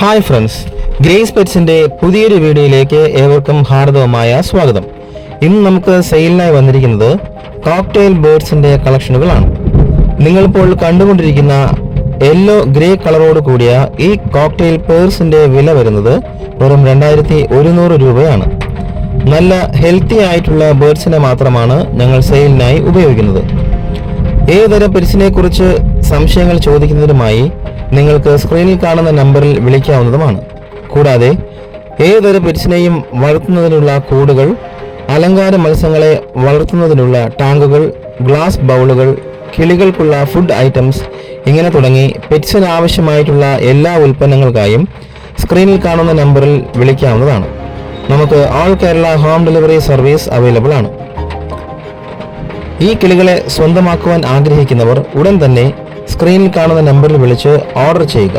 Hi friends grace പെറ്റ്സിന്റെ പുതിയൊരു വീഡിയോയിലേക്ക് ഏവർക്കും ഹാർദവമായ സ്വാഗതം. ഇന്ന് നമുക്ക് സെയിലിനായി വന്നിരിക്കുന്നത് കോക്ടെയിൽ ബേർഡ്സിന്റെ കളക്ഷനുകളാണ്. നിങ്ങളിപ്പോൾ കണ്ടുകൊണ്ടിരിക്കുന്ന യെല്ലോ ഗ്രേ കളറോട് കൂടിയ ഈ കോക്ടെയിൽ പേഴ്സിന്റെ വില വരുന്നത് വെറും രണ്ടായിരത്തി ഒരുന്നൂറ് രൂപയാണ്. നല്ല ഹെൽത്തി ആയിട്ടുള്ള ബേർഡ്സിനെ മാത്രമാണ് ഞങ്ങൾ സെയിലിനായി ഉപയോഗിക്കുന്നത്. ഏതുതരം പെറ്റ്സിനെ കുറിച്ച് സംശയങ്ങൾ ചോദിക്കുന്നതിനുമായി നിങ്ങൾക്ക് സ്ക്രീനിൽ കാണുന്ന നമ്പറിൽ വിളിക്കാവുന്നതുമാണ്. കൂടാതെ ഏതൊരു പെറ്റ്സിനെയും വളർത്തുന്നതിനുള്ള കൂടുകൾ അലങ്കാര മത്സ്യങ്ങളെ വളർത്തുന്നതിനുള്ള ടാങ്കുകൾ ഗ്ലാസ് ബൗളുകൾ കിളികൾക്കുള്ള ഫുഡ് ഐറ്റംസ് ഇങ്ങനെ തുടങ്ങി പെറ്റ്സിന് ആവശ്യമായിട്ടുള്ള എല്ലാ ഉൽപ്പന്നങ്ങൾക്കായും സ്ക്രീനിൽ കാണുന്ന നമ്പറിൽ വിളിക്കാവുന്നതാണ്. നമുക്ക് all Kerala home delivery service available ആണ്. ഈ കിളികളെ സ്വന്തമാക്കുവാൻ ആഗ്രഹിക്കുന്നവർ ഉടൻ തന്നെ സ്ക്രീനിൽ കാണുന്ന നമ്പറിൽ വിളിച്ച് ഓർഡർ ചെയ്യുക.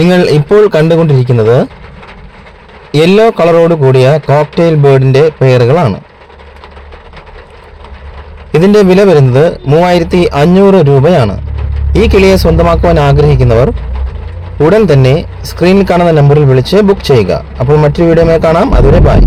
നിങ്ങൾ ഇപ്പോൾ കണ്ടുകൊണ്ടിരിക്കുന്നത് യെല്ലോ കളറോട് കൂടിയ കോക്ടെയിൽ ബേർഡിന്റെ പേറുകളാണ് ഇതിന്റെ വില വരുന്നത് മൂവായിരത്തി അഞ്ഞൂറ് രൂപയാണ്. ഈ കിളിയെ സ്വന്തമാക്കുവാൻ ആഗ്രഹിക്കുന്നവർ ഉടൻ തന്നെ സ്ക്രീനിൽ കാണുന്ന നമ്പറിൽ വിളിച്ച് ബുക്ക് ചെയ്യുക. അപ്പോൾ മറ്റൊരു വീഡിയോ കാണാം. അതുവരെ ബൈ